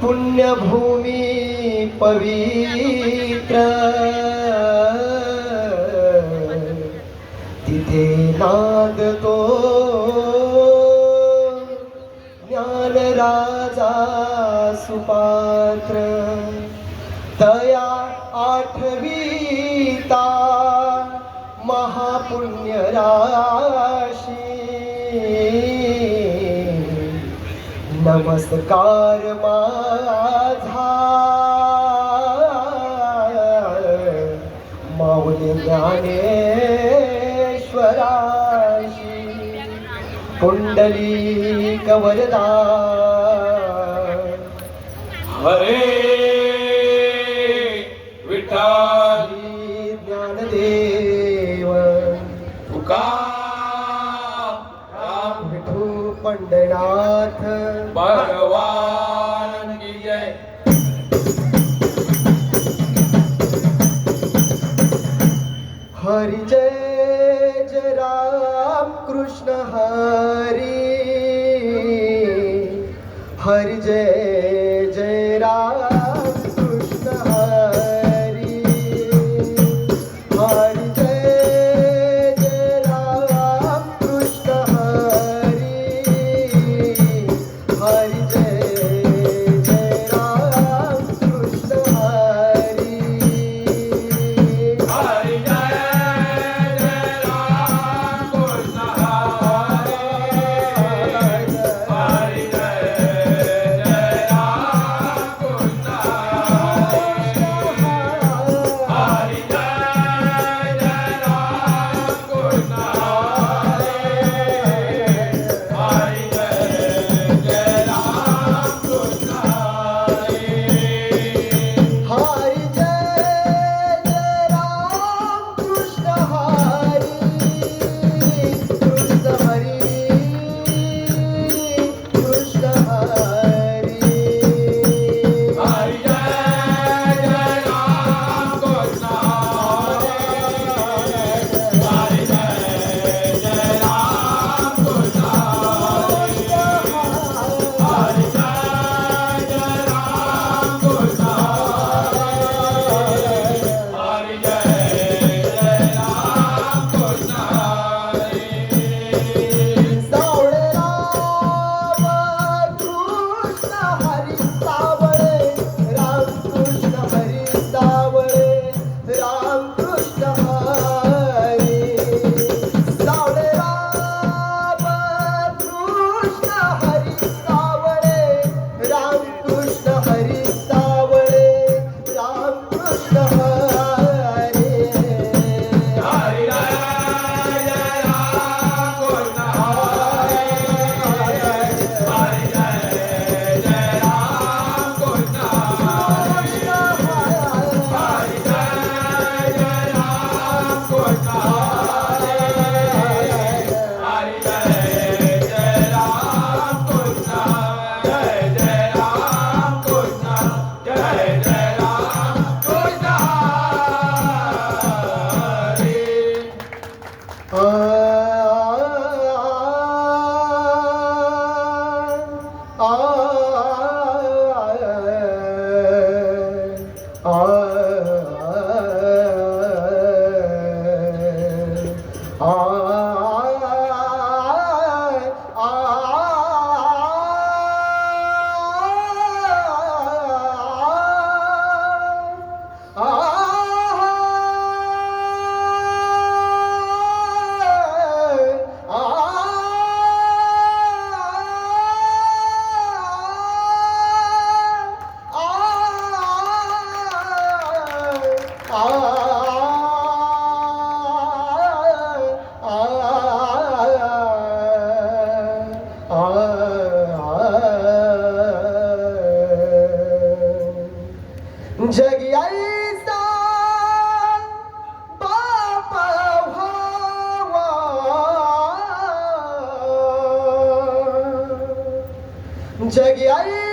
पुण्यभूमी पवित्र। तिथे लागतो ज्ञानराजा सुपात्र। तया आठवीता महापुण्यराशी। नमस्कार माझा. माऊली ज्ञानेश्वराशी कुंडली कवरदा हरे विठाल ज्ञानदेव. तुका. विठू पंढरनाथ હર જય જય રામ. जग आई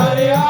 हरिया